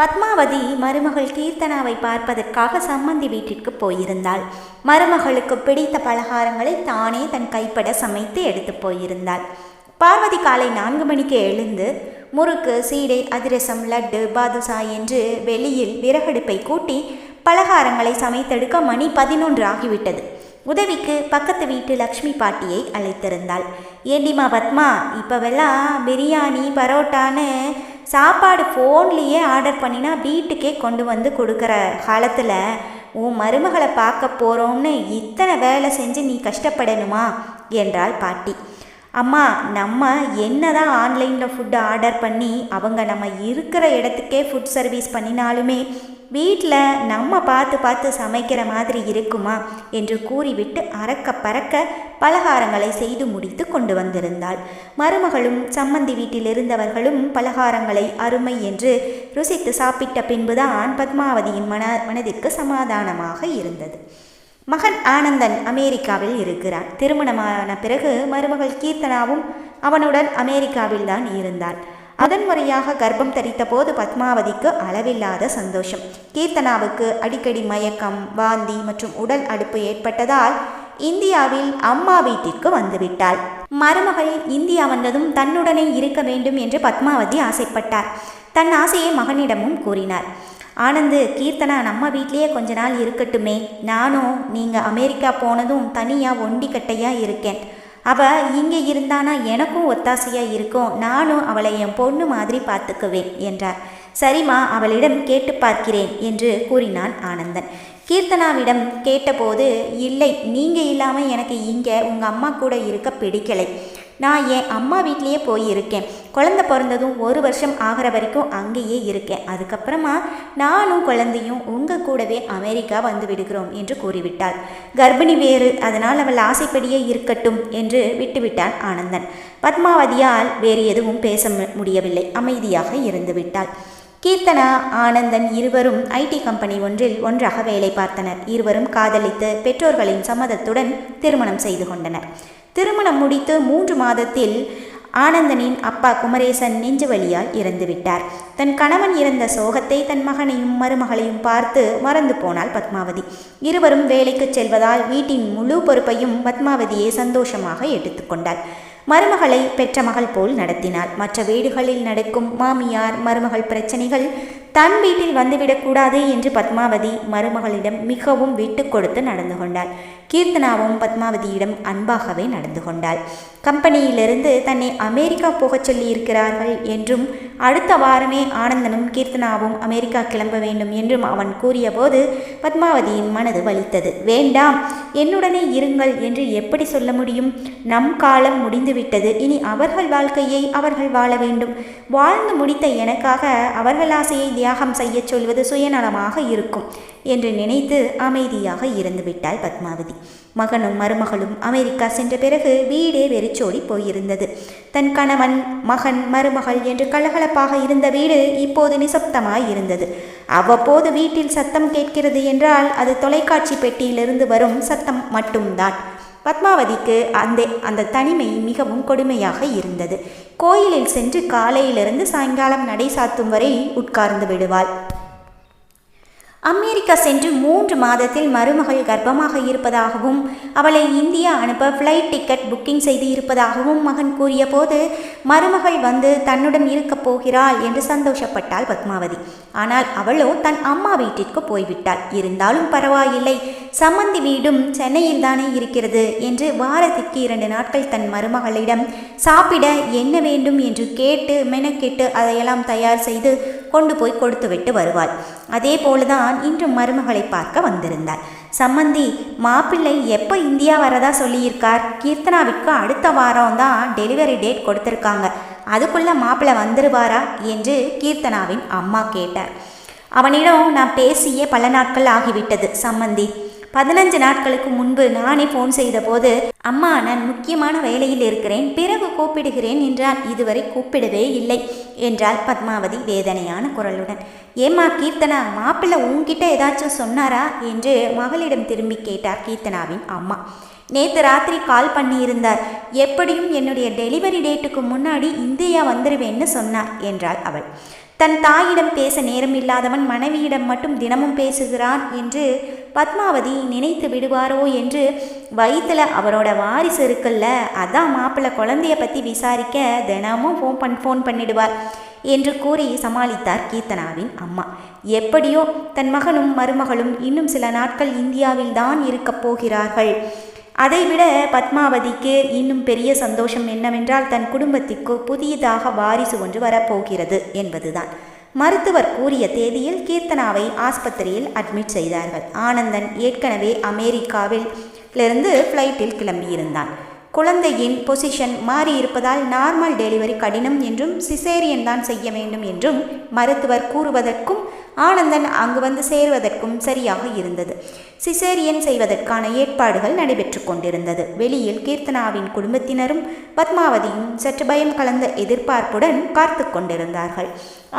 பத்மாவதி மருமகள் கீர்த்தனாவை பார்ப்பதற்காக சம்மந்தி வீட்டிற்கு போயிருந்தாள். மருமகளுக்கு பிடித்த பலகாரங்களை தானே தன் கைப்பட சமைத்து எடுத்து போயிருந்தாள். பார்வதி காலை நான்கு மணிக்கு எழுந்து முறுக்கு சீடை அதிரசம் லட்டு பாதுஷா என்று வெளியில் விறகடுப்பை கூட்டி பலகாரங்களை சமைத்தெடுக்க மணி பதினொன்று ஆகிவிட்டது. உதவிக்கு பக்கத்து வீட்டு லக்ஷ்மி பாட்டியை அழைத்திருந்தாள். ஏண்டிமா பத்மா இப்போவெல்லாம் பிரியாணி பரோட்டான்னு சாப்பாடு ஃபோன்லேயே ஆர்டர் பண்ணினா வீட்டுக்கே கொண்டு வந்து கொடுக்குற காலத்தில் உன் மருமகளை பார்க்க போகிறோம்னு இத்தனை வேலை செஞ்சு நீ கஷ்டப்படணுமா? என்றாள் பாட்டி. அம்மா நம்ம என்ன தான் ஆன்லைனில் ஃபுட்டு ஆர்டர் பண்ணி அவங்க நம்ம இருக்கிற இடத்துக்கே ஃபுட் சர்வீஸ் பண்ணினாலுமே வீட்டில் நம்ம பார்த்து பார்த்து சமைக்கிற மாதிரி இருக்குமா? என்று கூறிவிட்டு அறக்க பறக்க பலகாரங்களை செய்து முடித்து கொண்டு வந்திருந்தாள். மருமகளும் சம்மந்தி வீட்டில் இருந்தவர்களும் பலகாரங்களை அருமை என்று ருசித்து சாப்பிட்ட பின்புதான் பத்மாவதியின் மன மனதிற்கு சமாதானமாக இருந்தது. மகன் ஆனந்தன் அமெரிக்காவில் இருக்கிறான். திருமணமான பிறகு மருமகள் கீர்த்தனாவும் அவனுடன் அமெரிக்காவில் தான் இருந்தாள். அதன் முறையாக கர்ப்பம் தரித்த போது பத்மாவதிக்கு அளவில்லாத சந்தோஷம். கீர்த்தனாவுக்கு அடிக்கடி மயக்கம் வாந்தி மற்றும் உடல் அடுப்பு ஏற்பட்டதால் இந்தியாவில் அம்மா வீட்டிற்கு வந்துவிட்டாள். மருமகள் இந்தியா வந்ததும் தன்னுடனே இருக்க வேண்டும் என்று பத்மாவதி ஆசைப்பட்டார். தன் ஆசையை மகனிடமும் கூறினார். ஆனந்து கீர்த்தனா நம்ம வீட்லேயே கொஞ்ச நாள் இருக்கட்டுமே. நானும் நீங்கள் அமெரிக்கா போனதும் தனியாக ஒண்டி கட்டையாக இருக்கேன். அவள் இங்கே இருந்தானா எனக்கும் ஒத்தாசையாக இருக்கும். நானும் அவளை என் பொண்ணு மாதிரி பார்த்துக்குவேன் என்றார். சரிம்மா அவளிடம் கேட்டு பார்க்கிறேன் என்று கூறினான் ஆனந்தன். கீர்த்தனாவிடம் கேட்டபோது இல்லை நீங்கள் இல்லாமல் எனக்கு இங்கே உங்கள் அம்மா கூட இருக்க பிடிக்கலை. நான் என் அம்மா வீட்லேயே போயிருக்கேன். குழந்த பிறந்ததும் ஒரு வருஷம் ஆகிற வரைக்கும் அங்கேயே இருக்கேன். அதுக்கப்புறமா நானும் குழந்தையும் உங்கள் கூடவே அமெரிக்கா வந்து விடுகிறோம் என்று கூறிவிட்டாள். கர்ப்பிணி வேறு அதனால் அவள் ஆசைப்படியே இருக்கட்டும் என்று விட்டுவிட்டான் ஆனந்தன். பத்மாவதியால் வேறு எதுவும் பேச முடியவில்லை. அமைதியாக இருந்துவிட்டாள் கீர்த்தனா ஆனந்தன் இருவரும் ஐடி கம்பெனி ஒன்றில் ஒன்றாக வேலை பார்த்தனர். இருவரும் காதலித்து பெற்றோர்களின் சம்மதத்துடன் திருமணம் செய்து கொண்டனர். திருமணம் முடித்து மூன்று மாதத்தில் ஆனந்தனின் அப்பா குமரேசன் நெஞ்சு வழியால் இறந்துவிட்டார் தன் கணவன் இறந்த சோகத்தை தன் மகனையும் மருமகளையும் பார்த்து மறந்து போனாள் பத்மாவதி. இருவரும் வேலைக்கு செல்வதால் வீட்டின் முழு பொறுப்பையும் பத்மாவதியே சந்தோஷமாக எடுத்துக்கொண்டாள் மருமகளை பெற்ற மகள் போல் நடத்தினாள். மற்ற வீடுகளில் நடக்கும் மாமியார் மருமகள் பிரச்சனைகள் தன் வீட்டில் வந்துவிடக்கூடாது என்று பத்மாவதி மருமகளிடம் மிகவும் விட்டு கொடுத்து நடந்து கொண்டாள். கீர்த்தனாவும் பத்மாவதியிடம் அன்பாகவே நடந்து கொண்டாள். கம்பெனியிலிருந்து தன்னை அமெரிக்கா போகச் சொல்லியிருக்கிறார்கள் என்றும் அடுத்த வாரமே ஆனந்தனும் கீர்த்தனாவும் அமெரிக்கா கிளம்ப வேண்டும் என்றும் அவன் கூறியபோது பத்மாவதியின் மனது வலித்தது. வேண்டாம் என்னுடனே இருங்கள் என்று எப்படி சொல்ல முடியும்? நம் காலம் முடிந்துவிட்டது. இனி அவர்கள் வாழ்க்கையை அவர்கள் வாழ வேண்டும். வாழ்ந்து முடித்த எனக்காக அவர்கள் ஆசையை தியாகம் செய்யச் சொல்வது சுயநலமாக இருக்கும் என்று நினைத்து அமைதியாக இருந்துவிட்டாள் பத்மாவதி. மகனும் மருமகளும் அமெரிக்கா சென்ற பிறகு வீடே வெறிச்சோடி போயிருந்தது. தன் கணவன் மகன் மருமகள் என்று கலகலப்பாக இருந்த வீடு இப்போது நிசப்தமாய் இருந்தது. அவ்வப்போது வீட்டில் சத்தம் கேட்கிறது என்றால் அது தொலைக்காட்சி பெட்டியிலிருந்து வரும் சத்தம் மட்டும்தான். பத்மாவதிக்கு அந்த அந்த தனிமை மிகவும் கொடுமையாக இருந்தது. கோயிலில் சென்று காலையிலிருந்து சாயங்காலம் நடை சாத்தும் வரை உட்கார்ந்து விடுவாள். அமெரிக்கா சென்று மூன்று மாதத்தில் மருமகள் கர்ப்பமாக இருப்பதாகவும் அவளை இந்தியா அனுப்ப ஃப்ளைட் டிக்கெட் புக்கிங் செய்து இருப்பதாகவும் மகன் கூறிய போது மருமகள் வந்து தன்னுடன் இருக்கப் போகிறாள் என்று சந்தோஷப்பட்டாள் பத்மாவதி. ஆனால் அவளோ தன் அம்மா வீட்டிற்கு போய்விட்டாள். இருந்தாலும் பரவாயில்லை. சம்மந்தி வீடும் சென்னையில் தானே இருக்கிறது என்று வாரத்திற்கு இரண்டு நாட்கள் தன் மருமகளிடம் சாப்பிட என்ன வேண்டும்? என்று கேட்டு மெனக்கெட்டு அதையெல்லாம் தயார் செய்து கொண்டு போய் கொடுத்துவிட்டு வருவாள். அதே போலதான் இன்று மருமகளை பார்க்க வந்திருந்தாள். சம்மந்தி மாப்பிள்ளை எப்போ இந்தியா வரதா சொல்லியிருக்கார்? கீர்த்தனாவிற்கு அடுத்த வாரம் தான் டெலிவரி டேட் கொடுத்துருக்காங்க. அதுக்குள்ள மாப்பிள்ளை வந்துருவாரா? என்று கீர்த்தனாவின் அம்மா கேட்டார். அவனிடம் நான் பேசியே பல நாட்கள் ஆகிவிட்டது சம்மந்தி பதினஞ்சு நாட்களுக்கு முன்பு நானே ஃபோன் செய்தபோது அம்மா நான் முக்கியமான வேலையில் இருக்கிறேன் பிறகு கூப்பிடுகிறேன் என்றான். இதுவரை கூப்பிடவே இல்லை என்றாள் பத்மாவதி வேதனையான குரலுடன். ஏம்மா கீர்த்தனா மாப்பிள்ளை உங்ககிட்ட ஏதாச்சும் சொன்னாரா? என்று மகளிடம் திரும்பி கேட்டார் கீர்த்தனாவின் அம்மா. நேற்று ராத்திரி கால் பண்ணியிருந்தார். எப்படியும் என்னுடைய டெலிவரி டேட்டுக்கு முன்னாடி இந்தியா வந்துடுவேன்னு சொன்னார் என்றாள் அவள். தன் தாயிடம் பேச நேரம் இல்லாதவன் மனைவியிடம் மட்டும் தினமும் பேசுகிறான் என்று பத்மாவதி நினைத்து விடுவாரோ என்று வயிற்றுல அவரோட வாரிசு இருக்குல்ல அதான் மாப்பிள்ளை குழந்தைய பற்றி விசாரிக்க தினமும் ஃபோன் பண் ஃபோன் பண்ணிடுவார் என்று கூறி சமாளித்தார் கீர்த்தனாவின் அம்மா. எப்படியோ தன் மகனும் மருமகளும் இன்னும் சில நாட்கள் இந்தியாவில் தான் இருக்கப் போகிறார்கள். அதைவிட பத்மாவதிக்கு இன்னும் பெரிய சந்தோஷம் என்னவென்றால் தன் குடும்பத்திற்கு புதியதாக வாரிசு ஒன்று வரப்போகிறது என்பதுதான். மருத்துவர் கூறிய தேதியில் கீர்த்தனாவை ஆஸ்பத்திரியில் அட்மிட் செய்தார்கள். ஆனந்தன் ஏற்கனவே அமெரிக்காவில் இருந்து ஃப்ளைட்டில் கிளம்பியிருந்தான். குழந்தையின் பொசிஷன் மாறி இருப்பதால் நார்மல் டெலிவரி கடினம் என்றும் சிசேரியன் தான் செய்ய வேண்டும் என்றும் மருத்துவர் கூறுவதற்கும் ஆனந்தன் அங்கு வந்து சேருவதற்கும் சரியாக இருந்தது. சிசேரியன் செய்வதற்கான ஏற்பாடுகள் நடைபெற்று கொண்டிருந்தது. வெளியில் கீர்த்தனாவின் குடும்பத்தினரும் பத்மாவதியும் சற்று பயம் கலந்த எதிர்பார்ப்புடன் பார்த்து கொண்டிருந்தார்கள்.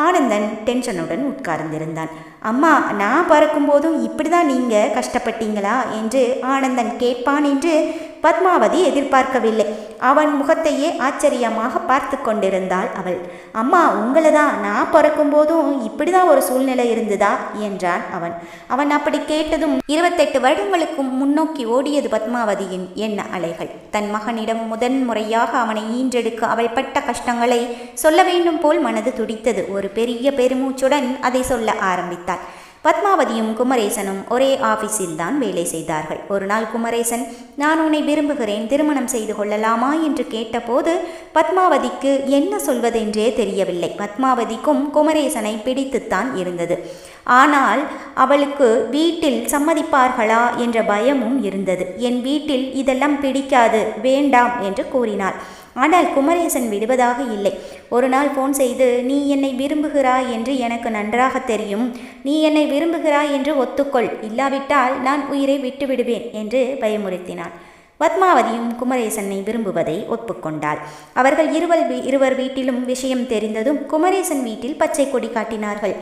ஆனந்தன் டென்ஷனுடன் உட்கார்ந்திருந்தான். அம்மா நான் பறக்கும்போதும் இப்படிதான் நீங்க கஷ்டப்பட்டீங்களா? என்று ஆனந்தன் கேட்பான் என்று பத்மாவதி எதிர்பார்க்கவில்லை. அவன் முகத்தையே ஆச்சரியமாக பார்த்து கொண்டிருந்தாள் அவள். அம்மா உங்களை தான் நான் பிறக்கும் போதும் இப்படிதான் ஒரு சூழ்நிலை இருந்ததா? என்றான் அவன். அவன் அப்படி கேட்டதும் இருபத்தெட்டு வருடங்களுக்கு முன்னோக்கி ஓடியது பத்மாவதியின் எண்ண அலைகள். தன் மகனிடம் முதன் முறையாக அவனை ஈன்றெடுக்க அவள் பட்ட கஷ்டங்களை சொல்ல வேண்டும் போல் மனது துடித்தது. ஒரு பெரிய பெருமூச்சுடன் அதை சொல்ல ஆரம்பித்தாள். பத்மாவதியும் குமரேசனும் ஒரே ஆபீஸில் தான் வேலை செய்தார்கள். ஒரு நாள் குமரேசன் நான் உன்னை விரும்புகிறேன் திருமணம் செய்து கொள்ளலாமா? என்று கேட்டபோது பத்மாவதிக்கு என்ன சொல்வதென்றே தெரியவில்லை. பத்மாவதிக்கும் குமரேசனை பிடித்துத்தான் இருந்தது. ஆனால் அவளுக்கு வீட்டில் சம்மதிப்பார்களா என்ற பயமும் இருந்தது. என் வீட்டில் இதெல்லாம் பிடிக்காது வேண்டாம் என்று கூறினாள். ஆனால் குமரேசன் விடுவதாக இல்லை. ஒரு நாள் ஃபோன் செய்து நீ என்னை விரும்புகிறாய் என்று எனக்கு நன்றாக தெரியும். நீ என்னை விரும்புகிறாய் என்று ஒத்துக்கொள். இல்லாவிட்டால் நான் உயிரை விட்டுவிடுவேன் என்று பயமுறுத்தினான் பத்மாவதியும் குமரேசனை விரும்புவதை ஒப்புக்கொண்டாள். அவர்கள் இருவர் இருவர் வீட்டிலும் விஷயம் தெரிந்ததும் குமரேசன் வீட்டில் பச்சை கொடி காட்டினார்கள்.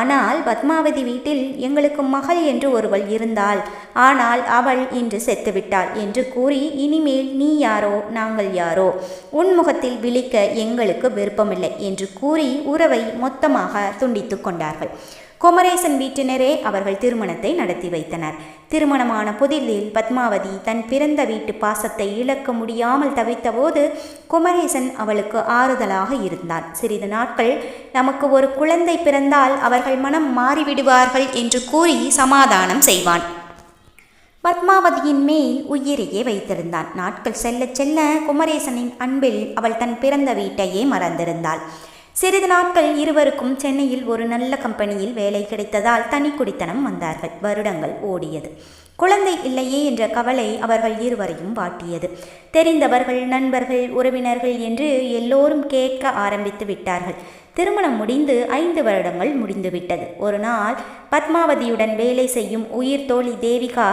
ஆனால் பத்மாவதி வீட்டில் எங்களுக்கு மகள் என்று ஒருவள் இருந்தாள். ஆனால் அவள் இன்று செத்துவிட்டாள் என்று கூறி இனிமேல் நீ யாரோ நாங்கள் யாரோ? உன்முகத்தில் விழிக்க எங்களுக்கு விருப்பமில்லை என்று கூறி உறவை மொத்தமாக துண்டித்து கொண்டார்கள். குமரேசன் வீட்டினரே அவர்கள் திருமணத்தை நடத்தி வைத்தனர். திருமணமான புதிலில் பத்மாவதி தன் பிறந்த வீட்டு பாசத்தை இழக்க முடியாமல் தவித்தபோது குமரேசன் அவளுக்கு ஆறுதலாக இருந்தான். சிறிது நாட்கள் நமக்கு ஒரு குழந்தை பிறந்தால் அவர்கள் மனம் மாறிவிடுவார்கள் என்று கூறி சமாதானம் செய்வான். பத்மாவதியின் மேல் உயிரையே வைத்திருந்தான். நாட்கள் செல்ல செல்ல குமரேசனின் அன்பில் அவள் தன் பிறந்த வீட்டையே மறந்திருந்தாள். சிறிது நாட்கள் இருவருக்கும் சென்னையில் ஒரு நல்ல கம்பெனியில் வேலை கிடைத்ததால் தனி குடித்தனம் வந்தார்கள். வருடங்கள் ஓடியது. குழந்தை இல்லையே என்ற கவலை அவர்கள் இருவரையும் வாட்டியது. தெரிந்தவர்கள் நண்பர்கள் உறவினர்கள் என்று எல்லோரும் கேட்க ஆரம்பித்து விட்டார்கள். திருமணம் முடிந்து ஐந்து வருடங்கள் முடிந்துவிட்டது. ஒரு நாள் பத்மாவதியுடன் வேலை செய்யும் உயிர் தோழி தேவிகா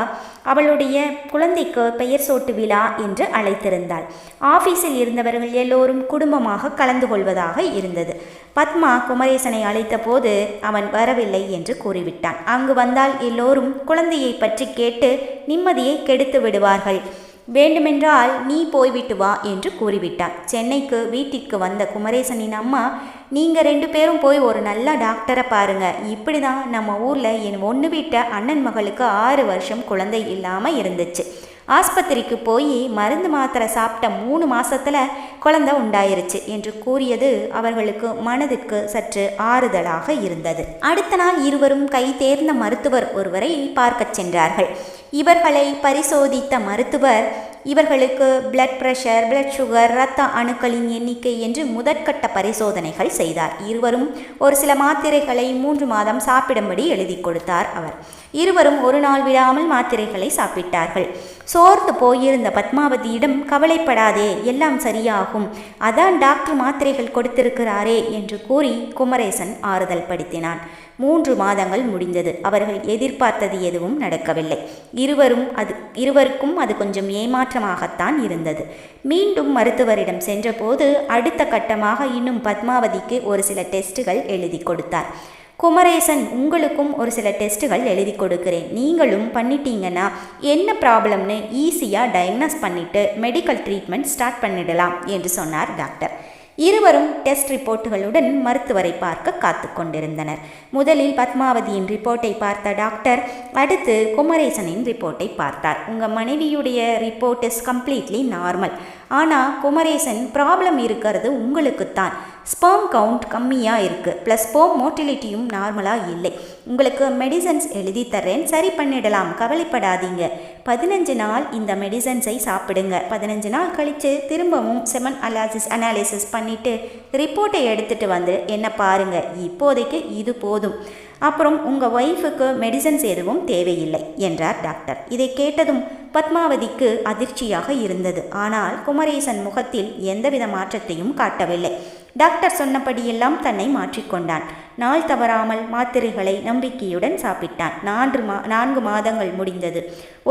அவளுடைய குழந்தைக்கு பெயர் சோட்டு விழா என்று அழைத்திருந்தாள். ஆபீஸில் இருந்தவர்கள் எல்லோரும் குடும்பமாக கலந்து கொள்வதாக இருந்தது. பத்மா குமரேசனை அழைத்த போது அவன் வரவில்லை என்று கூறிவிட்டான். அங்கு வந்தால் எல்லோரும் குழந்தையை பற்றி கேட்டு நிம்மதியை கெடுத்து விடுவார்கள். வேண்டுமென்றால் நீ போய்விட்டு வா என்று கூறிவிட்டான் சென்னைக்கு வீட்டிற்கு வந்த குமரேசனின் அம்மா நீங்கள் ரெண்டு பேரும் போய் ஒரு நல்ல டாக்டரை பாருங்க. இப்படி தான் நம்ம ஊரில் என் ஒன்று வீட்ட அண்ணன் மகளுக்கு ஆறு வருஷம் குழந்தை இல்லாமல் இருந்துச்சு. ஆஸ்பத்திரிக்கு போய் மருந்து மாத்திரை சாப்பிட்ட மூணு மாசத்துல குழந்தை உண்டாயிருச்சு என்று கூறியது அவர்களுக்கு மனதுக்கு சற்று ஆறுதலாக இருந்தது. அடுத்த நாள் இருவரும் கை தேர்ந்த மருத்துவர் ஒருவரை பார்க்கச் சென்றார்கள். இவர்களை பரிசோதித்த மருத்துவர் இவர்களுக்கு பிளட் பிரஷர் பிளட் சுகர் இரத்த அணுக்களின் எண்ணிக்கை என்று முதற்கட்ட பரிசோதனைகள் செய்தார். இருவரும் ஒரு சில மாத்திரைகளை மூன்று மாதம் சாப்பிடும்படி எழுதி கொடுத்தார் அவர். இருவரும் ஒரு நாள் விடாமல் மாத்திரைகளை சாப்பிட்டார்கள். சோர்ந்து போயிருந்த பத்மாவதியிடம் கவலைப்படாதே எல்லாம் சரியாகும். அதான் டாக்டர் மாத்திரைகள் கொடுத்திருக்கிறாரே என்று கூறி குமரேசன் ஆறுதல் படுத்தினான். மூன்று மாதங்கள் முடிந்தது. அவர்கள் எதிர்பார்த்தது எதுவும் நடக்கவில்லை. இருவரும் அது இருவருக்கும் அது கொஞ்சம் ஏமாற்றமாகத்தான் இருந்தது. மீண்டும் மருத்துவரிடம் சென்றபோது அடுத்த கட்டமாக இன்னும் பத்மாவதிக்கு ஒரு சில டெஸ்ட்டுகள் எழுதி கொடுத்தார். குமரேசன் உங்களுக்கும் ஒரு சில டெஸ்ட்டுகள் எழுதி கொடுக்குறேன். நீங்களும் பண்ணிட்டீங்கன்னா என்ன ப்ராப்ளம்னு ஈஸியாக டயக்னோஸ் பண்ணிவிட்டு மெடிக்கல் ட்ரீட்மெண்ட் ஸ்டார்ட் பண்ணிடலாம் என்று சொன்னார் டாக்டர். இருவரும் டெஸ்ட் ரிப்போர்ட்டுகளுடன் மருத்துவரை பார்க்க காத்து கொண்டிருந்தனர் முதலில் பத்மாவதியின் ரிப்போர்ட்டை பார்த்த டாக்டர் அடுத்து குமரேசனின் ரிப்போர்ட்டை பார்த்தார். உங்கள் மனைவியுடைய ரிப்போர்ட் இஸ் கம்ப்ளீட்லி நார்மல். ஆனால் குமரேசன் ப்ராப்ளம் இருக்கிறது உங்களுக்குத்தான். ஸ்பெர்ம் கவுண்ட் கம்மியாக இருக்குது ப்ளஸ் ஸ்போம் மோட்டிலிட்டியும் நார்மலாக இல்லை. உங்களுக்கு மெடிசன்ஸ் எழுதி தர்றேன். சரி பண்ணிடலாம். கவலைப்படாதீங்க. பதினஞ்சு நாள் இந்த மெடிசன்ஸை சாப்பிடுங்க. பதினஞ்சு நாள் கழித்து திரும்பவும் செமன் அலாசிஸ் அனாலிசிஸ் பண்ணிவிட்டு ரிப்போர்ட்டை எடுத்துகிட்டு வந்து என்ன பாருங்கள் இப்போதைக்கு இது போதும். அப்புறம் உங்கள் ஒய்ஃபுக்கு மெடிசன்ஸ் எதுவும் தேவையில்லை என்றார் டாக்டர் இதை கேட்டதும் பத்மாவதிக்கு அதிர்ச்சியாக இருந்தது. ஆனால் குமரேசன் முகத்தில் எந்தவித மாற்றத்தையும் காட்டவில்லை. டாக்டர் சொன்னபடியெல்லாம் தன்னை மாற்றிக்கொண்டான். நாள் தவறாமல் மாத்திரைகளை நம்பிக்கையுடன் சாப்பிட்டான். நான்கு மா நான்கு மாதங்கள் முடிந்தது.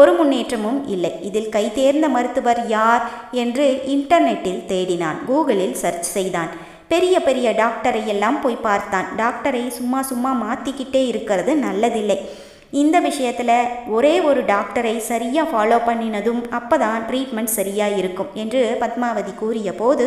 ஒரு முன்னேற்றமும் இல்லை. இதில் கைதேர்ந்த மருத்துவர் யார் என்று இன்டர்நெட்டில் தேடினான். கூகுளில் சர்ச் செய்தான். பெரிய பெரிய டாக்டரை எல்லாம் போய் பார்த்தான். டாக்டரை சும்மா சும்மா மாற்றிக்கிட்டே இருக்கிறது நல்லதில்லை. இந்த விஷயத்தில் ஒரே ஒரு டாக்டரை சரியாக ஃபாலோ பண்ணினதும் அப்போ தான் ட்ரீட்மெண்ட் சரியாக இருக்கும் என்று பத்மாவதி கூறிய போது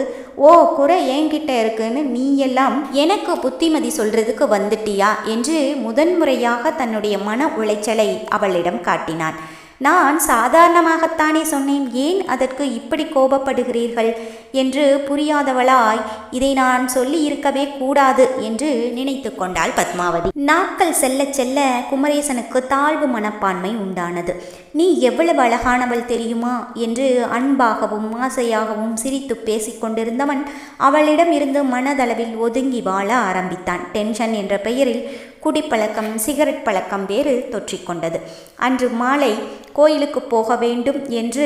ஓ குறை என்கிட்ட இருக்குன்னு நீ எல்லாம் எனக்கு புத்திமதி சொல்கிறதுக்கு வந்துட்டியா? என்று முதன்முறையாக தன்னுடைய மன உளைச்சலை அவளிடம் காட்டினான். நான் சாதாரணமாகத்தானே சொன்னேன் ஏன் அதற்கு இப்படி கோபப்படுகிறீர்கள்? என்று புரியாதவளாய் இதை நான் சொல்லி இருக்கவே கூடாது என்று நினைத்து கொண்டாள் பத்மாவதி. நாட்கள் செல்ல செல்ல குமரேசனுக்கு தாழ்வு மனப்பான்மை உண்டானது. நீ எவ்வளவு அழகானவள் தெரியுமா? என்று அன்பாகவும் ஆசையாகவும் சிரித்து பேசிக்கொண்டிருந்தவன் அவளிடம் இருந்து மனதளவில் ஒதுங்கி வாழ ஆரம்பித்தான். டென்ஷன் என்ற பெயரில் குடிப்பழக்கம் சிகரெட் பழக்கம் வேறு தொற்றிக்கொண்டது. அன்று மாலை கோயிலுக்கு போக வேண்டும் என்று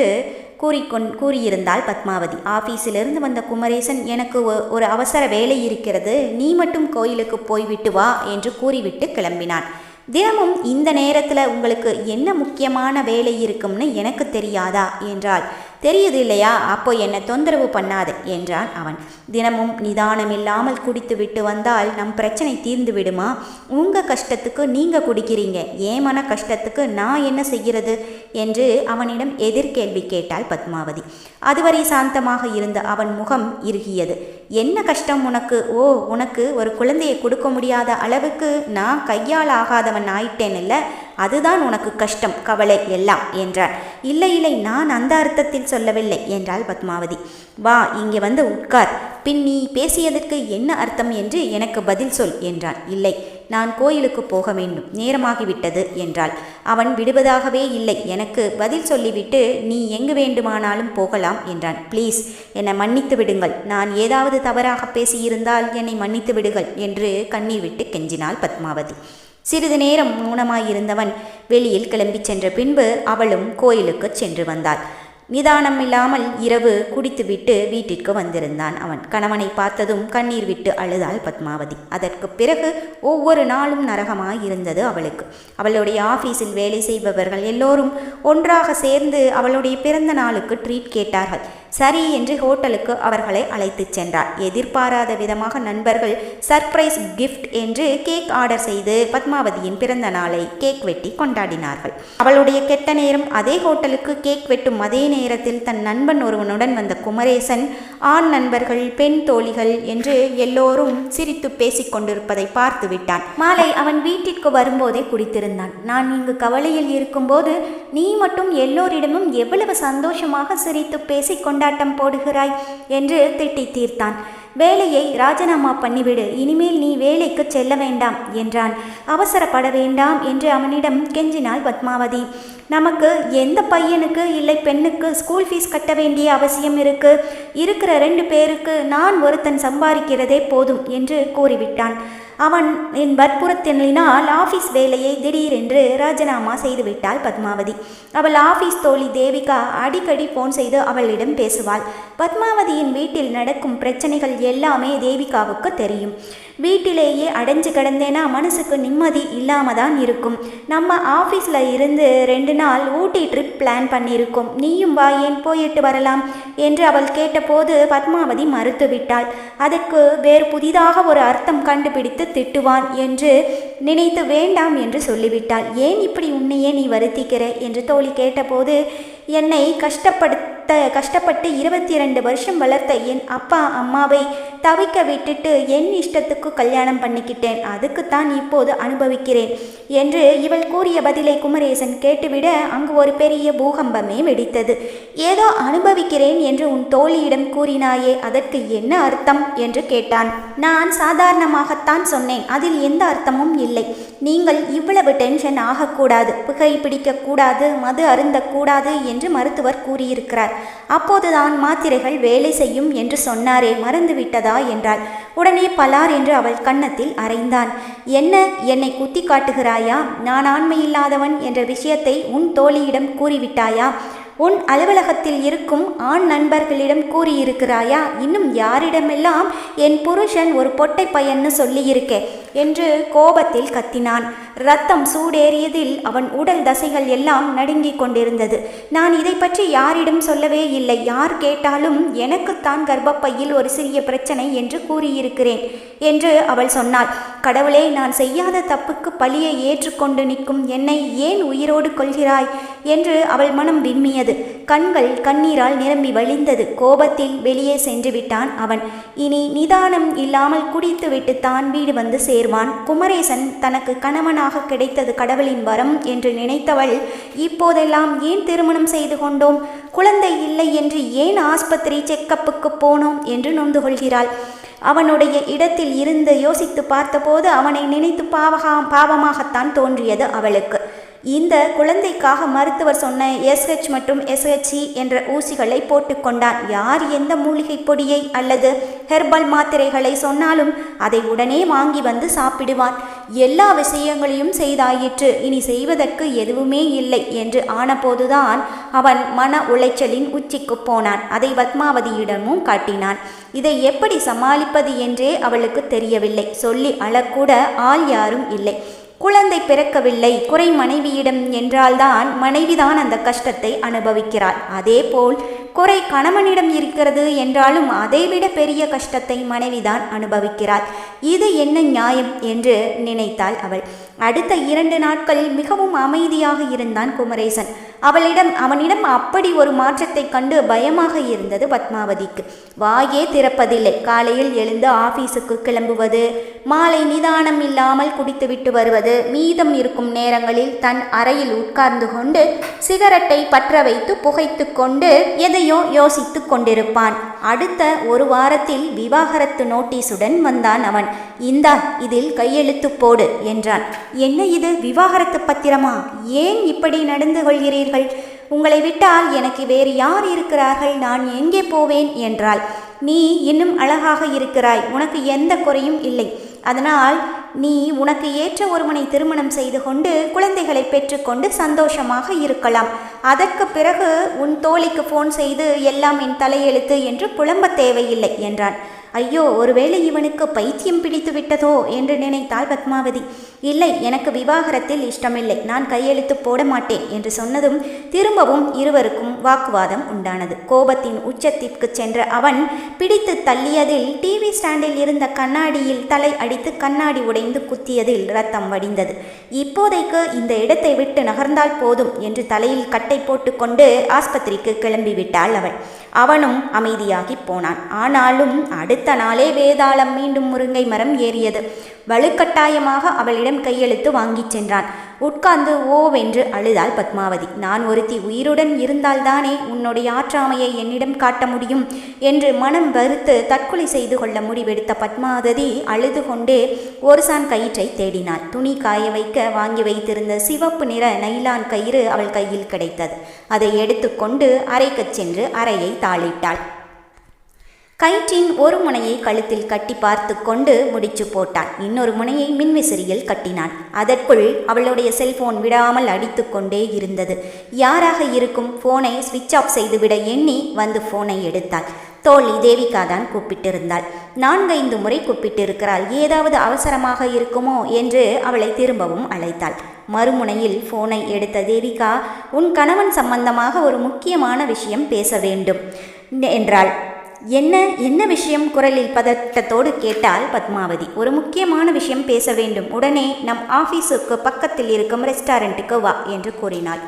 கூறிக்கொண் கூறியிருந்தாள் பத்மாவதி. ஆஃபீஸிலிருந்து வந்த குமரேசன் எனக்கு ஒரு அவசர வேலை இருக்கிறது. நீ மட்டும் கோயிலுக்கு போய்விட்டு வா என்று கூறிவிட்டு கிளம்பினான். தினமும் இந்த நேரத்தில் உங்களுக்கு என்ன முக்கியமான வேலை இருக்கும்னு எனக்கு தெரியாதா? என்றாள். தெரியுது இல்லையா அப்போ என்னை தொந்தரவு பண்ணாது என்றான் அவன். தினமும் நிதானம் இல்லாமல் குடித்து விட்டு வந்தால் நம் பிரச்சனை தீர்ந்து விடுமா? உங்கள் கஷ்டத்துக்கு நீங்கள் குடிக்கிறீங்க. ஏன் மன கஷ்டத்துக்கு நான் என்ன செய்கிறது? என்று அவனிடம் எதிர்கேள்வி கேட்டாள் பத்மாவதி. அதுவரை சாந்தமாக இருந்த அவன் முகம் இறுகியது. என்ன கஷ்டம் உனக்கு? ஓ உனக்கு ஒரு குழந்தையை கொடுக்க முடியாத அளவுக்கு நான் கையால் ஆகாதவன் ஆயிட்டேன் இல்லை அதுதான் உனக்கு கஷ்டம் கவலை எல்லாம் என்றார். இல்லை இல்லை நான் அந்த அர்த்தத்தில் சொல்லவில்லை என்றாள் பத்மாவதி. வா இங்கே வந்து உட்கார். பின் நீ பேசியதற்கு என்ன அர்த்தம் என்று எனக்கு பதில் சொல் என்றான். இல்லை நான் கோயிலுக்கு போக வேண்டும் நேரமாகிவிட்டது என்றாள். அவன் விடுவதாகவே இல்லை எனக்கு பதில் சொல்லிவிட்டு நீ எங்கு வேண்டுமானாலும் போகலாம் என்றான். ப்ளீஸ் என்னை மன்னித்து விடுங்கள். நான் ஏதாவது தவறாக பேசியிருந்தால் என்னை மன்னித்து விடுங்கள் என்று கண்ணீர் விட்டு கெஞ்சினாள் பத்மாவதி. சிறிது நேரம் மௌனமாயிருந்தவன் வெளியில் கிளம்பிச் சென்ற பின்பு அவளும் கோயிலுக்கு சென்று வந்தாள். நிதானம் இல்லாமல் இரவு குடித்துவிட்டு வீட்டிற்கு வந்திருந்தான் அவன். கணவனை பார்த்ததும் கண்ணீர் விட்டு அழுதாள் பத்மாவதி. அதற்கு பிறகு ஒவ்வொரு நாளும் நரகமாய் இருந்தது அவளுக்கு. அவளுடைய ஆஃபீஸில் வேலை செய்பவர்கள் எல்லோரும் ஒன்றாக சேர்ந்து அவளுடைய பிறந்த நாளுக்கு ட்ரீட் கேட்டார்கள். சரி என்று ஹோட்டலுக்கு அவர்களை அழைத்துச் சென்றார். எதிர்பாராத விதமாக நண்பர்கள் சர்ப்ரைஸ் கிஃப்ட் என்று கேக் ஆர்டர் செய்து பத்மாவதியின் பிறந்த நாளை கேக் வெட்டி கொண்டாடினார்கள். அவளுடைய கெட்ட நேரம் அதே ஹோட்டலுக்கு கேக் வெட்டும் அதே நேரத்தில் தன் நண்பன் ஒருவனுடன் வந்த குமரேசன் ஆண் நண்பர்கள் பெண் தோழிகள் என்று எல்லோரும் சிரித்து பேசிக் கொண்டிருப்பதை பார்த்து விட்டான். மாலை அவன் வீட்டிற்கு வரும்போதே குடித்திருந்தான். நான் இங்கு கவலையில் இருக்கும்போது நீ மட்டும் எல்லோரிடமும் எவ்வளவு சந்தோஷமாக சிரித்து பேசிக்கொண்டு கொண்டாட்டம் போடுகிறாய் என்று திட்டி தீர்த்தான். வேலையை ராஜினாமா பண்ணிவிடு இனிமேல் நீ வேலைக்கு செல்ல வேண்டாம் என்றான். அவசரப்பட வேண்டாம் என்று அவனிடம் கெஞ்சினாள் பத்மாவதி. நமக்கு எந்த பையனுக்கு இல்லை பெண்ணுக்கு ஸ்கூல் ஃபீஸ் கட்ட வேண்டிய அவசியம் இருக்கு. இருக்கிற ரெண்டு பேருக்கு நான் ஒருத்தன் சம்பாதிக்கிறதே போதும் என்று கூறிவிட்டான். அவன் என் வற்புறுத்தினால் ஆஃபீஸ் வேலையை திடீரென்று ராஜினாமா செய்துவிட்டாள் பத்மாவதி. அவள் ஆஃபீஸ் தோழி தேவிகா அடிக்கடி ஃபோன் செய்து அவளிடம் பேசுவாள். பத்மாவதியின் வீட்டில் நடக்கும் பிரச்சனைகள் எல்லாமே தேவிகாவுக்கு தெரியும். வீட்டிலேயே அடைஞ்சு கிடந்தேனா மனசுக்கு நிம்மதி இல்லாம தான் இருக்கும். நம்ம ஆஃபீஸில் இருந்து ரெண்டு நாள் ஊட்டி ட்ரிப் பிளான் பண்ணியிருக்கோம். நீயும் வா ஏன் போயிட்டு வரலாம்? என்று அவள் கேட்டபோது பத்மாவதி மறுத்துவிட்டாள். அதற்கு வேறு புதிதாக ஒரு அர்த்தம் கண்டுபிடித்து திட்டுவான் என்று நினைத்து வேண்டாம் என்று சொல்லிவிட்டாள். ஏன் இப்படி உன்னையே நீ வருத்திக்கிற? என்று தோழி கேட்டபோது என்னை கஷ்டப்படுத்த கஷ்டப்பட்டு இருபத்தி இரண்டு வருஷம் வளர்த்த என் அப்பா அம்மாவை தவிக்க விட்டுட்டு என் இஷ்டத்துக்கு கல்யாணம் பண்ணிக்கிட்டேன். அதுக்குத்தான் இப்போது அனுபவிக்கிறேன் என்று இவள் கூறிய பதிலை குமரேசன் கேட்டுவிட அங்கு ஒரு பெரிய பூகம்பமே வெடித்தது. ஏதோ அனுபவிக்கிறேன் என்று உன் தோழியிடம் கூறினாயே அதற்கு என்ன அர்த்தம்? என்று கேட்டான். நான் சாதாரணமாகத்தான் சொன்னேன். அதில் எந்த அர்த்தமும் இல்லை. நீங்கள் இவ்வளவு டென்ஷன் ஆகக்கூடாது புகை பிடிக்கக்கூடாது மது அருந்தக்கூடாது என்று மருத்துவர் கூறியிருக்கிறார். அப்போதுதான் மாத்திரைகள் வேலை செய்யும் என்று சொன்னாரே மறந்துவிட்டதா? என்றாள். உடனே பலார் என்று அவள் கன்னத்தில் அறைந்தான். என்ன என்னை குத்தி காட்டுகிறாயா? நான் ஆண்மையில்லாதவன் என்ற விஷயத்தை உன் தோழியிடம் கூறிவிட்டாயா? உன் அலுவலகத்தில் இருக்கும் ஆண் நண்பர்களிடம் கூறியிருக்கிறாயா? இன்னும் யாரிடமெல்லாம் என் புருஷன் ஒரு பொட்டை பையன்னு சொல்லியிருக்கேன் என்று கோபத்தில் கத்தினான். ரத்தம் சூடேறியதில் அவன் உடல் தசைகள் எல்லாம் நடுங்கிக் கொண்டிருந்தது. நான் இதை பற்றி யாரிடம் சொல்லவே இல்லை. யார் கேட்டாலும் எனக்குத்தான் கர்ப்பப்பையில் ஒரு சிறிய பிரச்சனை என்று கூறியிருக்கிறேன் என்று அவள் சொன்னாள். கடவுளே நான் செய்யாத தப்புக்கு பழியை ஏற்றுக்கொண்டு நிற்கும் என்னை ஏன் உயிரோடு கொள்கிறாய்? என்று அவள் மனம் விம்மியது. கண்கள் கண்ணீரால் நிரம்பி வழிந்தது. கோபத்தில் வெளியே சென்று விட்டான் அவன். இனி நிதானம் இல்லாமல் குடித்துவிட்டு தான் வீடு வந்து சேர்வான். குமரேசன் தனக்கு கணவனாக கிடைத்தது கடவுளின் வரம் என்று நினைத்தவள் இப்போதெல்லாம் ஏன் திருமணம் செய்து கொண்டோம்? குழந்தை இல்லை என்று ஏன் ஆஸ்பத்திரி செக்கப்புக்கு போனோம்? என்று நொந்து கொள்கிறாள். அவனுடைய இடத்தில் இருந்து யோசித்து பார்த்தபோது அவனை நினைத்து பாவகா பாவமாகத்தான் தோன்றியது அவளுக்கு. இந்த குழந்தைக்காக மருத்துவர் சொன்ன எஸ்ஹெச் மற்றும் எஸ்ஹெச்சி என்ற ஊசிகளை போட்டுக்கொண்டான். யார் எந்த மூலிகை பொடியை அல்லது ஹெர்பல் மாத்திரைகளை சொன்னாலும் அதை உடனே வாங்கி வந்து சாப்பிடுவான். எல்லா விஷயங்களையும் செய்தாயிற்று. இனி செய்வதற்கு எதுவுமே இல்லை என்று ஆனபோதுதான் அவன் மன உளைச்சலின் உச்சிக்கு போனான். அதை பத்மாவதியிடமும் காட்டினான். இதை எப்படி சமாளிப்பது என்றே அவளுக்கு தெரியவில்லை. சொல்லி அழக்கூட ஆள் யாரும் இல்லை. குழந்தை பிறக்கவில்லை குறை மனைவியிடம் என்றால்தான் மனைவிதான் அந்த கஷ்டத்தை அனுபவிக்கிறாள். அதேபோல் குறை கணவனிடம் இருக்கிறது என்றாலும் அதைவிட பெரிய கஷ்டத்தை மனைவிதான் அனுபவிக்கிறாள். இது என்ன நியாயம் என்று நினைத்தாள் அவள். அடுத்த இரண்டு நாட்களில் மிகவும் அமைதியாக இருந்தான் குமரேசன். அவளிடம் அவனிடம் அப்படி ஒரு மாற்றத்தை கண்டு பயமாக இருந்தது பத்மாவதிக்கு. வாயே திறப்பதில்லை. காலையில் எழுந்து ஆபீஸுக்கு கிளம்புவது மாலை நிதானம் இல்லாமல் குடித்துவிட்டு வருவது மீதம் இருக்கும் நேரங்களில் தன் அறையில் உட்கார்ந்து கொண்டு சிகரெட்டை பற்ற வைத்து புகைத்து கொண்டு எதையோ யோசித்து கொண்டிருப்பான். அடுத்த ஒரு வாரத்தில் விவாகரத்து நோட்டீஸுடன் வந்தான் அவன். இந்தா இதில் கையெழுத்து போடு என்றான். என்ன இது விவாகரத்து பத்திரமா? ஏன் இப்படி நடந்து கொள்கிறீர்கள்? உங்களை விட்டால் எனக்கு வேறு யார் இருக்கிறார்கள்? நான் எங்கே போவேன்? என்றாள். நீ இன்னும் அழகாக இருக்கிறாய். உனக்கு எந்த குறையும் இல்லை. அதனால் நீ உனக்கு ஏற்ற ஒருவனை திருமணம் செய்து கொண்டு குழந்தைகளை பெற்றுக்கொண்டு சந்தோஷமாக இருக்கலாம். அதற்கு பிறகு உன் தோழிக்கு ஃபோன் செய்து எல்லாம் என் தலையெழுத்து என்று புலம்ப தேவையில்லை என்றான். ஐயோ ஒருவேளை இவனுக்கு பைத்தியம் பிடித்து விட்டதோ என்று நினைத்தாள் பத்மாவதி. இல்லை எனக்கு விவாகரத்தில் இஷ்டமில்லை. நான் கையெழுத்து போட மாட்டேன் என்று சொன்னதும் திரும்பவும் இருவருக்கும் வாக்குவாதம் உண்டானது. கோபத்தின் உச்சத்திற்கு சென்ற அவன் பிடித்து தள்ளியதில் டிவி ஸ்டாண்டில் இருந்த கண்ணாடியில் தலை அடித்து கண்ணாடி உடை உடைந்து குத்தியதில் ரத்தம் வடிந்தது. இப்போதைக்கு இந்த இடத்தை விட்டு நகர்ந்தால் போதும் என்று தலையில் கட்டை போட்டுக்கொண்டு ஆஸ்பத்திரிக்கு கிளம்பிவிட்டாள் அவள். அவனும் அமைதியாகி போனான். ஆனாலும் அடுத்த நாளே வேதாளம் மீண்டும் முருங்கை மரம் ஏறியது. வலுக்கட்டாயமாக அவளிடம் கையெழுத்து வாங்கிச் சென்றான். உட்கார்ந்து ஓவென்று அழுதாள் பத்மாவதி. நான் ஒருத்தி உயிருடன் இருந்தால்தானே உன்னுடைய ஆற்றாமையை என்னிடம் காட்ட முடியும்? என்று மனம் வருத்து தற்கொலை செய்து கொள்ள முடிவெடுத்த பத்மாவதி அழுது கொண்டே ஒருசான் கயிற்றை தேடினாள். துணி காய வைக்க வாங்கி வைத்திருந்த சிவப்பு நிற நைலான் கயிறு அவள் கையில் கிடைத்தது. அதை எடுத்துக்கொண்டு அறைக்குச் சென்று அறையை தாளிட்டாள். கயிற்றின் ஒரு முனையை கழுத்தில் கட்டி பார்த்து கொண்டு முடிச்சு போட்டான். இன்னொரு முனையை மின்விசிறியில் கட்டினான். அதற்குள் அவளுடைய செல்போன் விடாமல் அடித்து கொண்டே இருந்தது. யாராக இருக்கும்? போனை ஸ்விட்ச் ஆஃப் செய்துவிட எண்ணி வந்து போனை எடுத்தாள். தோழி தேவிகா தான் கூப்பிட்டிருந்தாள். நான்கைந்து முறை கூப்பிட்டிருக்கிறாள். ஏதாவது அவசரமாக இருக்குமோ என்று அவளை திரும்பவும் அழைத்தாள். மறுமுனையில் போனை எடுத்த தேவிகா உன் கணவன் சம்பந்தமாக ஒரு முக்கியமான விஷயம் பேச வேண்டும் என்றாள். என்ன என்ன விஷயம் குரலில் பதட்டத்தோடு கேட்டால் பத்மாவதி. ஒரு முக்கியமான விஷயம் பேச வேண்டும். உடனே நம் ஆஃபீஸுக்கு பக்கத்தில் இருக்கும் ரெஸ்டாரண்ட்டுக்கு வா என்று கூறினாள்.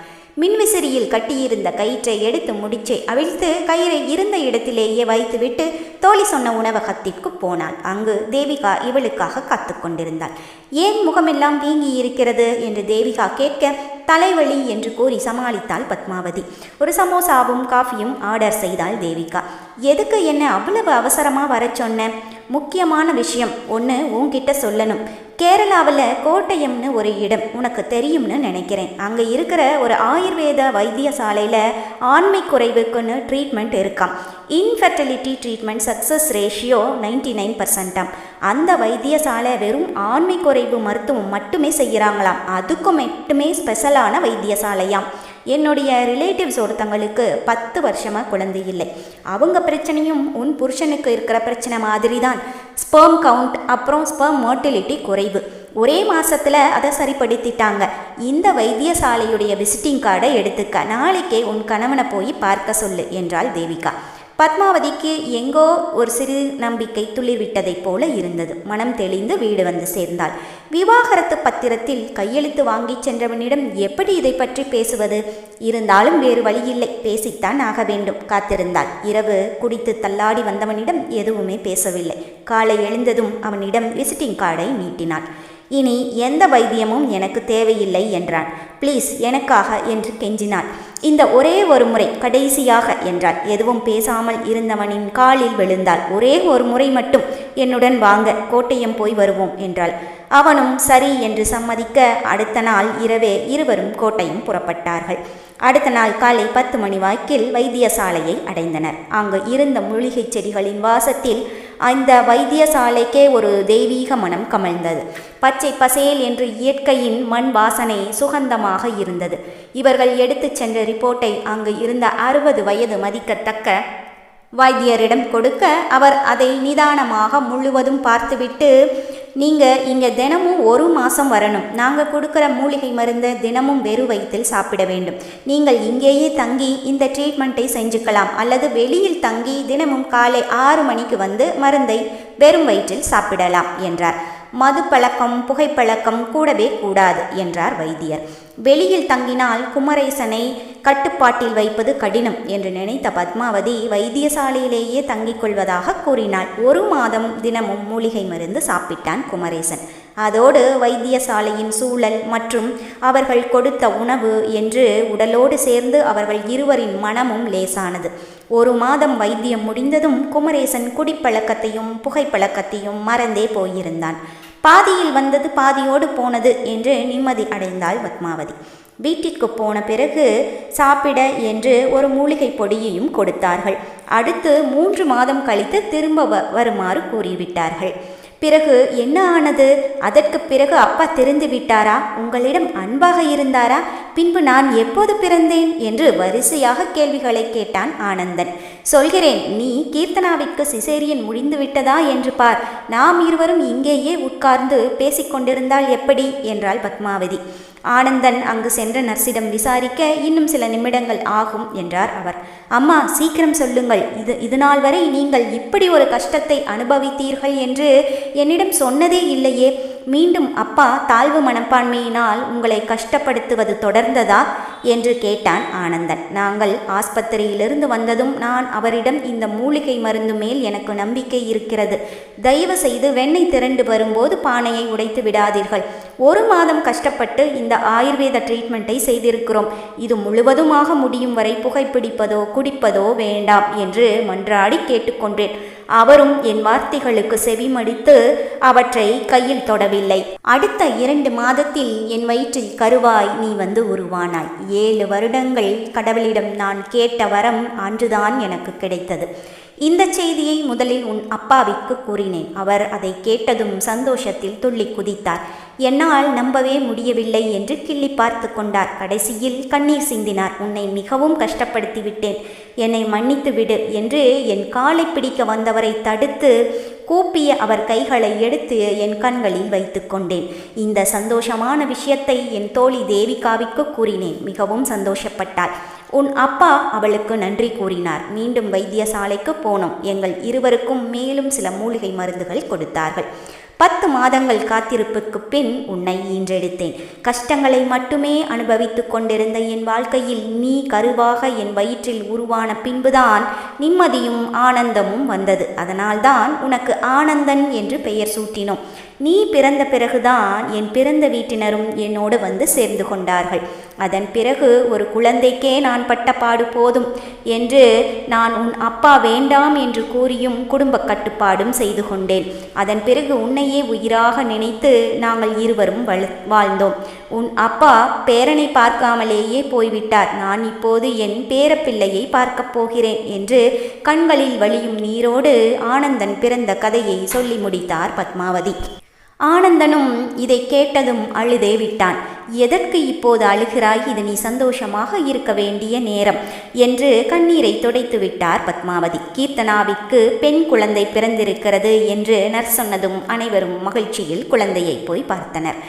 மின்விசிறியில் கட்டியிருந்த கயிற்றை எடுத்து முடிச்சை அவிழ்த்து கயிறை இருந்த இடத்திலேயே வைத்துவிட்டு தோழி சொன்ன உணவகத்திற்கு போனாள். அங்கு தேவிகா இவளுக்காக காத்து கொண்டிருந்தாள் ஏன் முகமெல்லாம் வீங்கி இருக்கிறது என்று தேவிகா கேட்க தலைவலி என்று கூறி சமாளித்தாள் பத்மாவதி. ஒரு சமோசாவும் காஃபியும் ஆர்டர் செய்தாள் தேவிகா. எதுக்கு என்ன அவ்வளவு அவசரமாக வர சொன்னேன் முக்கியமான விஷயம் ஒன்று உன்கிட்ட சொல்லணும். கேரளாவில் கோட்டயம்னு ஒரு இடம் உனக்கு தெரியும்னு நினைக்கிறேன். அங்கே இருக்கிற ஒரு ஆயுர்வேத வைத்தியசாலையில் ஆண்மை குறைவுக்குன்னு ட்ரீட்மெண்ட் இருக்காம். Infertility treatment success ratio ninety nine பர்சன்டாம் அந்த வைத்தியசாலை வெறும் ஆண்மை குறைவு மருத்துவம் மட்டுமே செய்கிறாங்களாம் அதுக்கு மட்டுமே ஸ்பெஷலான வைத்தியசாலையாம். என்னுடைய ரிலேட்டிவ்ஸ் ஒருத்தவங்களுக்கு பத்து வருஷமாக குழந்தை இல்லை. அவங்க பிரச்சனையும் உன் புருஷனுக்கு இருக்கிற பிரச்சனை மாதிரி தான் ஸ்பேம் கவுண்ட் அப்புறம் ஸ்பெர்ம் மோர்டிலிட்டி குறைவு. ஒரே மாதத்தில் அதை சரிப்படுத்திட்டாங்க. இந்த வைத்தியசாலையுடைய விசிட்டிங் கார்டை எடுத்துக்க. நாளைக்கே உன் கணவனை போய் பார்க்க சொல்லு என்றாள் தேவிகா. பத்மாவதிக்கு எங்கோ ஒரு சிறு நம்பிக்கை துளிர்விட்டதைப் போல இருந்தது. மனம் தெளிந்து வீடு வந்து சேர்ந்தாள். விவாகரத்து பத்திரத்தில் கையெழுத்து வாங்கிச் சென்றவனிடம் எப்படி இதை பற்றி பேசுவது? இருந்தாலும் வேறு வழியில்லை. பேசித்தான் ஆக வேண்டும். காத்திருந்தாள். இரவு குடித்து தள்ளாடி வந்தவனிடம் எதுவுமே பேசவில்லை. காலை எழுந்ததும் அவனிடம் விசிட்டிங் கார்டை நீட்டினாள். இனி எந்த வைத்தியமும் எனக்கு தேவையில்லை என்றான். ப்ளீஸ் எனக்காக என்று கெஞ்சினாள். இந்த ஒரே ஒரு முறை கடைசியாக என்றாள். எதுவும் பேசாமல் இருந்தவனின் காலில் விழுந்தாள். ஒரே ஒரு முறை மட்டும். என்னுடன் வாங்க. கோட்டையம் போய் வருவோம் என்றாள். அவனும் சரி என்று சம்மதிக்க அடுத்த நாள் இரவே இருவரும் கோட்டையும் புறப்பட்டார்கள். அடுத்த நாள் காலை பத்து மணி வாக்கில் வைத்தியசாலையை அடைந்தனர். அங்கு இருந்த மூலிகை செடிகளின் வாசத்தில் அந்த வைத்தியசாலைக்கே ஒரு தெய்வீக மனம் கமழ்ந்தது. பச்சை பசேல் என்று இயற்கையின் மண் வாசனை சுகந்தமாக இருந்தது. இவர்கள் எடுத்துச் சென்ற ரிப்போர்ட்டை அங்கு இருந்த அறுபது வயது மதிக்கத்தக்க வைத்தியரிடம் கொடுக்க அவர் அதை நிதானமாக முழுவதும் பார்த்துவிட்டு நீங்கள் இங்கே தினமும் ஒரு மாதம் வரணும். நாங்கள் கொடுக்குற மூலிகை மருந்தை தினமும் வெறு வயிற்றில் சாப்பிட வேண்டும். நீங்கள் இங்கேயே தங்கி இந்த ட்ரீட்மெண்ட்டை செஞ்சுக்கலாம். அல்லது வெளியில் தங்கி தினமும் காலை ஆறு மணிக்கு வந்து மருந்தை வெறும் வயிற்றில் சாப்பிடலாம் என்றார். மது பழக்கம் புகைப்பழக்கம் கூடவே கூடாது என்றார் வைத்தியர். வெளியில் தங்கினால் குமரேசனை கட்டுப்பாட்டில் வைப்பது கடினம் என்று நினைத்த பத்மாவதி வைத்தியசாலையிலேயே தங்கிக் கொள்வதாக கூறினாள். ஒரு மாதம் தினமும் மூலிகை மருந்து சாப்பிட்டான் குமரேசன். அதோடு வைத்தியசாலையின் சூழல் மற்றும் அவர்கள் கொடுத்த உணவு என்று உடலோடு சேர்ந்து அவர்கள் இருவரின் மனமும் லேசானது. ஒரு மாதம் வைத்தியம் முடிந்ததும் குமரேசன் குடிப்பழக்கத்தையும் புகைப்பழக்கத்தையும் மறந்தே போயிருந்தான். பாதியில் வந்தது பாதியோடு போனது என்று நிம்மதி அடைந்தாள் பத்மாவதி. வீட்டிற்கு போன பிறகு சாப்பிட என்று ஒரு மூலிகை பொடியையும் கொடுத்தார்கள். அடுத்து மூன்று மாதம் கழித்து திரும்ப வ வருமாறு கூறிவிட்டார்கள். பிறகு என்ன ஆனது? அதற்கு பிறகு அப்பா திருந்து விட்டாரா? உங்களிடம் அன்பாக இருந்தாரா? பின்பு நான் எப்போது பிறந்தேன்? என்று வரிசையாக கேள்விகளை கேட்டான் ஆனந்தன். சொல்கிறேன் நீ கீர்த்தனாவிற்கு சிசேரியன் முடிந்து விட்டதா என்று பார். நாம் இருவரும் இங்கேயே உட்கார்ந்து பேசிக்கொண்டிருந்தால் எப்படி? என்றாள் பத்மாவதி. ஆனந்தன் அங்கு சென்ற நர்ஸிடம் விசாரிக்க இன்னும் சில நிமிடங்கள் ஆகும் என்றார் அவர். அம்மா சீக்கிரம் சொல்லுங்கள். இது இது நாள் வரை நீங்கள் இப்படி ஒரு கஷ்டத்தை அனுபவித்தீர்கள் என்று என்னிடம் சொன்னதே இல்லையே. மீண்டும் அப்பா தாழ்வு மனப்பான்மையினால் உங்களை கஷ்டப்படுத்துவது தொடர்ந்ததா என்று கேட்டான் ஆனந்தன். நாங்கள் ஆஸ்பத்திரியிலிருந்து வந்ததும் நான் அவரிடம் இந்த மூலிகை மருந்து மேல் எனக்கு நம்பிக்கை இருக்கிறது. தயவு செய்து வெண்ணெய் திரண்டு வரும்போது பானையை உடைத்து விடாதீர்கள். ஒரு மாதம் கஷ்டப்பட்டு இந்த ஆயுர்வேத ட்ரீட்மெண்ட்டை செய்திருக்கிறோம். இது முழுவதுமாக முடியும் வரை புகைப்பிடிப்பதோ குடிப்பதோ வேண்டாம் என்று மன்றாடி கேட்டுக்கொண்டேன். அவரும் என் வார்த்தைகளுக்கு செவிமடித்து அவற்றை கையில் தொட வரவில்லை. அடுத்த இரண்டு மாதத்தில் என் வயிற்றில் கருவாய் நீ வந்து உருவானாய். ஏழு வருடங்கள் கடவுளிடம் நான் கேட்ட வரம் அன்றுதான் எனக்கு கிடைத்தது. இந்த செய்தியை முதலில் உன் அப்பாவிற்கு கூறினேன். அவர் அதை கேட்டதும் சந்தோஷத்தில் துள்ளி குதித்தார். என்னால் நம்பவே முடியவில்லை என்று கிள்ளி பார்த்து கொண்டார். கடைசியில் கண்ணீர் சிந்தினார். உன்னை மிகவும் கஷ்டப்படுத்தி விட்டேன் என்னை மன்னித்து விடு என்று என் காலை பிடிக்க வந்தவரை தடுத்து கூப்பிய அவர் கைகளை எடுத்து என் கண்களில் வைத்து கொண்டேன். இந்த சந்தோஷமான விஷயத்தை என் தோழி தேவிகாவிக்கு கூறினேன். மிகவும் சந்தோஷப்பட்டாள். உன் அப்பா அவளுக்கு நன்றி கூறினார். மீண்டும் வைத்தியசாலைக்கு போனோம். எங்கள் இருவருக்கும் மேலும் சில மூலிகை மருந்துகள் கொடுத்தார்கள். பத்து மாதங்கள் காத்திருப்புக்கு பின் உன்னை ஈன்றெடுத்தேன். கஷ்டங்களை மட்டுமே அனுபவித்துக் கொண்டிருந்த என் வாழ்க்கையில் நீ கருவாக என் வயிற்றில் உருவான பின்புதான் நிம்மதியும் ஆனந்தமும் வந்தது. அதனால்தான் உனக்கு ஆனந்தன் என்று பெயர் சூட்டினோம். நீ பிறந்த பிறகுதான் என் பிறந்த வீட்டினரும் என்னோடு வந்து சேர்ந்து கொண்டார்கள். அதன் பிறகு ஒரு குழந்தைக்கே நான் பட்ட பாடு போதும் என்று நான் உன் அப்பா வேண்டாம் என்று கூறியும் குடும்ப கட்டுப்பாடும் செய்து கொண்டேன். அதன் பிறகு உன்னையே உயிராக நினைத்து நாங்கள் இருவரும் வாழ்ந்தோம். உன் அப்பா பேரனை பார்க்காமலேயே போய்விட்டார். நான் இப்போது என் பேரப்பிள்ளையை பார்க்கப் போகிறேன் என்று கண்களில் வழியும் நீரோடு ஆனந்தன் பிறந்த கதையை சொல்லி முடித்தார் பத்மாவதி. ஆனந்தனும் இதை கேட்டதும் அழுதே விட்டான். எதற்கு இப்போது அழுகிறாய்? இது நீ சந்தோஷமாக இருக்க வேண்டிய நேரம் என்று கண்ணீரை துடைத்து விட்டார் பத்மாவதி. கீர்த்தனாவிற்கு பெண் குழந்தை பிறந்திருக்கிறது என்று நர் சொன்னதும் அனைவரும் மகிழ்ச்சியில் குழந்தையை போய் பார்த்தனர்.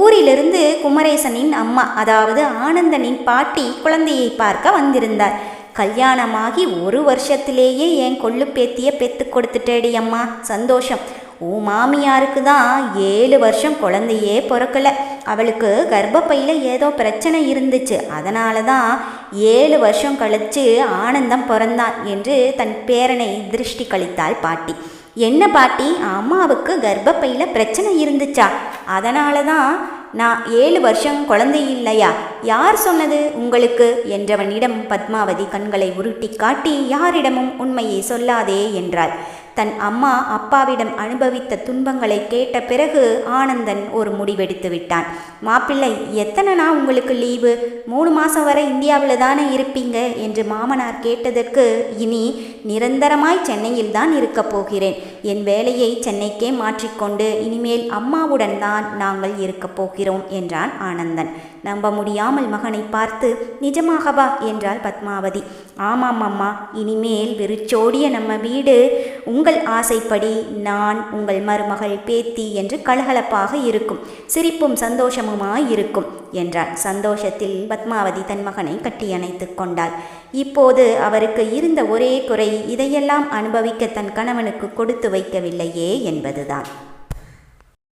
ஊரிலிருந்து குமரேசனின் அம்மா அதாவது ஆனந்தனின் பாட்டி குழந்தையை பார்க்க வந்திருந்தார். கல்யாணமாகி ஒரு வருஷத்திலேயே என் கொள்ளு பேத்திய பெத்து கொடுத்துட்டேடி அம்மா சந்தோஷம். உன் மாமியாருக்கு தான் ஏழு வருஷம் குழந்தையே பிறக்கல. அவளுக்கு கர்ப்பப்பையில் ஏதோ பிரச்சனை இருந்துச்சு. அதனால தான் ஏழு வருஷம் கழித்து ஆனந்தம் பிறந்தான் என்று தன் பேரனை திருஷ்டி கழித்தாள் பாட்டி. என்ன பாட்டி? அம்மாவுக்கு கர்ப்பப்பையில் பிரச்சனை இருந்துச்சா? அதனால தான் நான் ஏழு வருஷம் குழந்தை இல்லையா? யார் சொன்னது உங்களுக்கு? என்றவனிடம் பத்மாவதி கண்களை உருட்டி காட்டி யாரிடமும் உண்மையை சொல்லாதே என்றாள். தன் அம்மா அப்பாவிடம் அனுபவித்த துன்பங்களை கேட்ட பிறகு ஆனந்தன் ஒரு முடிவெடுத்து விட்டான். மாப்பிள்ளை எத்தனை நாள் உங்களுக்கு லீவு? மூணு மாதம் வரை இந்தியாவில் தானே இருப்பீங்க? என்று மாமனார் கேட்டதற்கு இனி நிரந்தரமாய் சென்னையில் தான் இருக்கப் போகிறேன். என் வேலையை சென்னைக்கே மாற்றிக்கொண்டு இனிமேல் அம்மாவுடன் தான் நாங்கள் இருக்கப் போகிறோம் என்றான் ஆனந்தன். நம்ப முடியாமல் மகனை பார்த்து நிஜமாகவா? என்றாள் பத்மாவதி. ஆமாம் அம்மா இனிமேல் வெறிச்சோடிய நம்ம வீடு உங்கள் ஆசைப்படி நான் உங்கள் மருமகள் பேத்தி என்று கலகலப்பாக இருக்கும். சிரிப்பும் சந்தோஷமுமாய் இருக்கும் என்றாள் சந்தோஷத்தில் பத்மாவதி தன் மகனை கட்டியணைத்து கொண்டாள். இப்போது அவருக்கு இருந்த ஒரே குறை இதையெல்லாம் அனுபவிக்க தன் கணவனுக்கு கொடுத்து வைக்கவில்லையே என்பதுதான்.